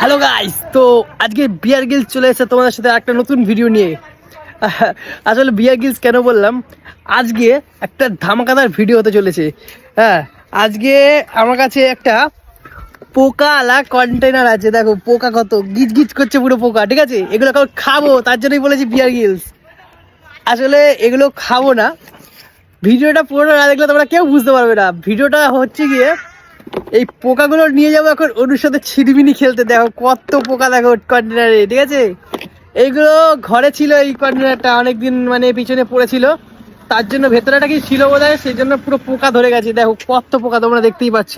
Hello guys তো আজকে বিয়ার Giles চলে এসেছে তোমাদের সাথে একটা নতুন ভিডিও নিয়ে। আসলে বিয়ার গিলস কেন বললাম? আজকে একটা ধামাকাদার ভিডিও হতে চলেছে। হ্যাঁ আজকে আমার কাছে একটা পোকালা কন্টেনার আছে। দেখো, পোকা কত গিজ গিজ করছে পুরো পোকা, ঠিক আছে? এগুলো এখন খাব, তার জন্যই বলেছি বিয়ার গিলস আসলে এগুলো খাব না। ভিডিওটা পুরোটা না দেখলে তোমরা কেউ বুঝতে পারবে না। ভিডিওটা হচ্ছে গিয়ে এই পোকাগুলো নিয়ে যাব এখন ওর সাথে ছিড়িমিনি খেলতে। দেখো কত পোকা দেখো কন্টেনারে, ঠিক আছে? এইগুলো ঘরে ছিল এই কন্টেনারটা, অনেকদিন মানে পিছনে পড়েছিল। তার জন্য ভেতরেটা কি ছিল বোধ হয় সেই জন্য পুরো পোকা ধরে গেছে। দেখো কত পোকা তোমরা দেখতেই পাচ্ছ।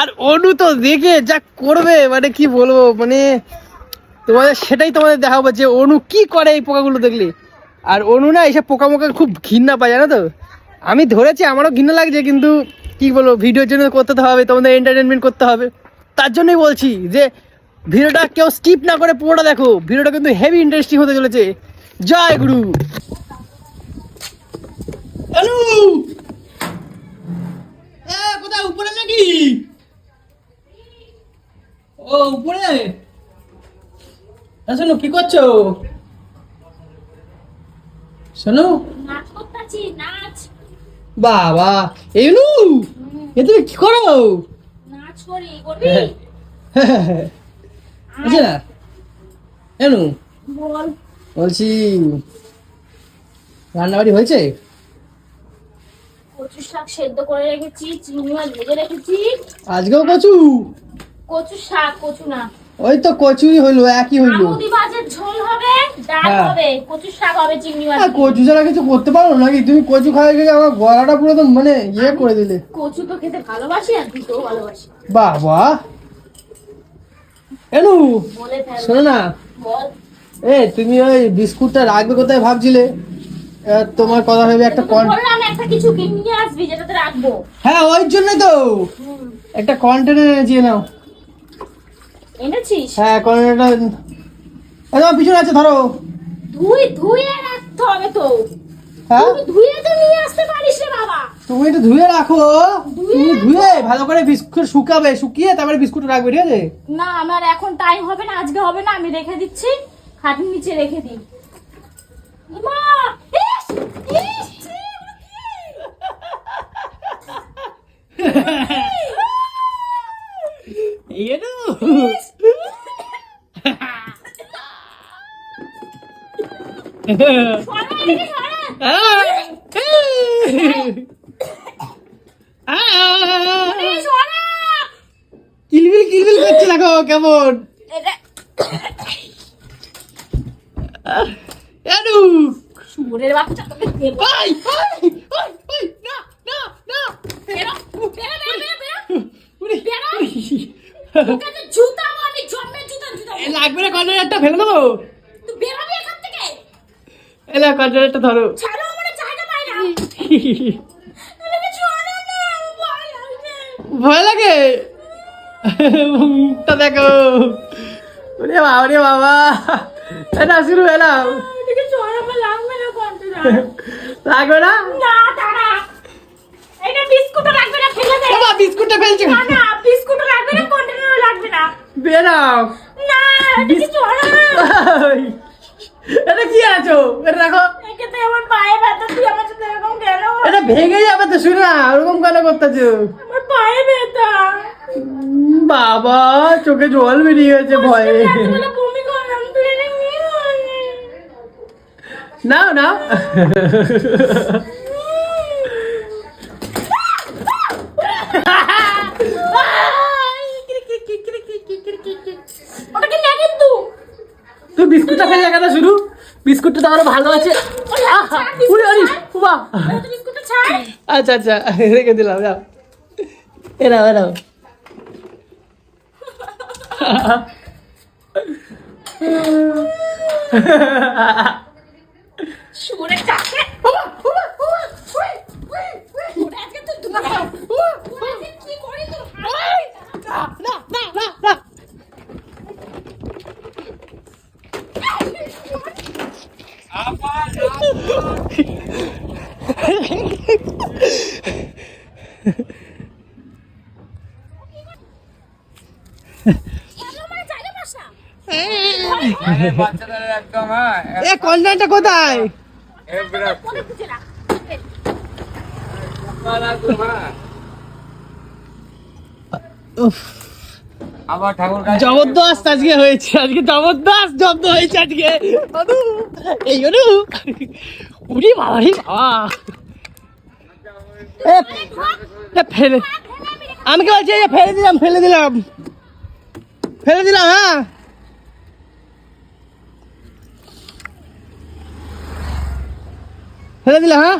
আর অনু তো দেখে যা করবে মানে কি বলব মানে তোমাদের সেটাই তোমাদের দেখাবো যে অনু কি করে এই পোকাগুলো দেখলে। আর অনু না এইসব পোকা মোকা খুব ঘৃণা পায়, জানো তো? আমি ধরেছি, আমারও ঘৃণা লাগছে, কিন্তু কি বলব, ভিডিওর জন্য করতে তো হবে, তোমাদের এন্টারটেনমেন্ট করতে হবে। তার জন্যই বলছি যে, ভিডিওটা কেউ স্কিপ না করে পুরোটা দেখো। ভিডিওটা কিন্তু হেভি ইন্টারেস্টিং হতে চলেছে। জয় গুরু। কোথায়, উপরে নাকি? ও, উপরে। কি করছ? শোনো। বাবা এনু এ তুমি কি করো? নাচ করি করবি না এনু। বল। বলছি রান্নাবাড়ি হয়েছে? কচু শাক সেদ্ধ করে রেখেছি চিংড়ি মাছ ভেজে রেখেছি। আজকেও কচু? কচু শাক কচু না। ওই তো কচুই হইল একই হইল। ঝোল হবে ডাল হ্যাঁ। হবে কচু শাক হবে চিংড়ি মাছ আর কচু ছাড়া কিছু করতে পারো নাকি? তুমি কচু খেয়ে আমার গলাটা পুরো তো মানে ইয়ে করে দিলে। কচু তো খেতে ভালোবাসি আর দিতেও ভালোবাসি। বাবা। এনু শোনো না। এ তুমি ওই বিস্কুটটা রাখবে কোথায় ভাবছিলে? তোমার কথা ভেবে একটা তোকে একটা কিছু কিনে আসবি যেটাতে রাখব। হ্যাঁ ওই জন্যই তো। একটা কন্টেনার এনেছি নাও। এনেছিস? হ্যাঁ কন্টেনারটা তোমার পিছনে আছে ধরো। ধুই ধুয়ে রাখতে হবে তো। হ্যাঁ? ধুয়ে তো নিয়ে আসতে পারিস রে বাবা। তুমি একটু ধুয়ে রাখো। তুমি ধুয়ে ভালো করে বিস্কুট শুকাবে শুকিয়ে তারপরে বিস্কুট রাখবে ঠিক আছে? না আমার এখন টাইম হবে না আজকে হবে না আমি রেখে দিচ্ছি। খাটের নিচে রেখে দিই। মা ইস ইস ছি, কিলবিল কিলবিল করছে দেখো কেমন শুয়োরের বাচ্চা লাগবে না। কন্টেনারটা ফেলে দেবো তুই বেরোবি এখান থেকে। এলা কন্টেনারটা ধরো ছাড়ো, আমার পাই না। ভয় লাগে মুখটা দেখো ওরে বাবা ওরে বাবা এটা শুরু এলাম লাগবে না কন্টেনার। লাগবে না না, দাঁড়া। এটা বিস্কুটও লাগবে না, ফেলে দে। বাবা বিস্কুটটা ফেলছে না, না, বিস্কুটও লাগবে না, কন্টেনারও লাগবে না। বেরাও না, এদিকে ছাড়ো। এটা কি আছো এটা দেখো একেতে আমার পায়ে ব্যথা, তুই আমার সাথে এরকম কেন? এটা ভেঙে যাবে তো শুনে ওরকম কেন করতেছো আমার পায়ে ব্যথা। বাবা চোখে জল বেরিয়ে গেছে ভয়ে। নাও নাও। তুই বিস্কুটটা দেখা শুরু বিস্কুটটা তো আরও ভালো আছে উড়ে। আচ্ছা আচ্ছা রেখে দিলাম যাও। এরাও এরাও শুয়োরের চাকরে। শুয়োরে আজকে তুই দুটো খাও। শুয়োরে আজকে কি করি তোর হাত? না না না না শুয়োরে। মানে জায়গা পাস না বাচ্চাদের একদম হ্যাঁ কোথায়? জবরদস্ত আজকে হয়েছে আজকে জবরদস্ত জব্দ হয়েছে আজকে। এই উড়ি বাবা বাবা। ফেলে। আমি কি বলছি? ফেলে দিলাম ফেলে দিলাম। ফেলে দিলাম হ্যাঁ। ফেলে দিলাম হ্যাঁ।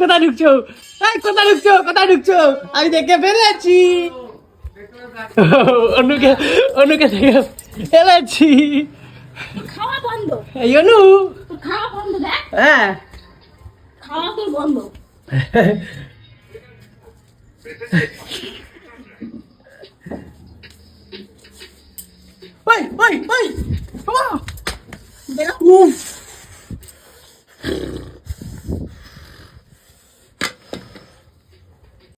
কোথায় ঢুকছো? কোথায় ঢুকছো? কোথায় ঢুকছো? আমি দেখে ফেলেছি। অনুকে অনুকে দেখে ফেলেছি। খাওয়া বন্ধ এই অনু তোর খাওয়া বন্ধ দেখ হ্যাঁ খাওয়া তোর বন্ধ ওই ওই ওই বাবা! বেরো উফ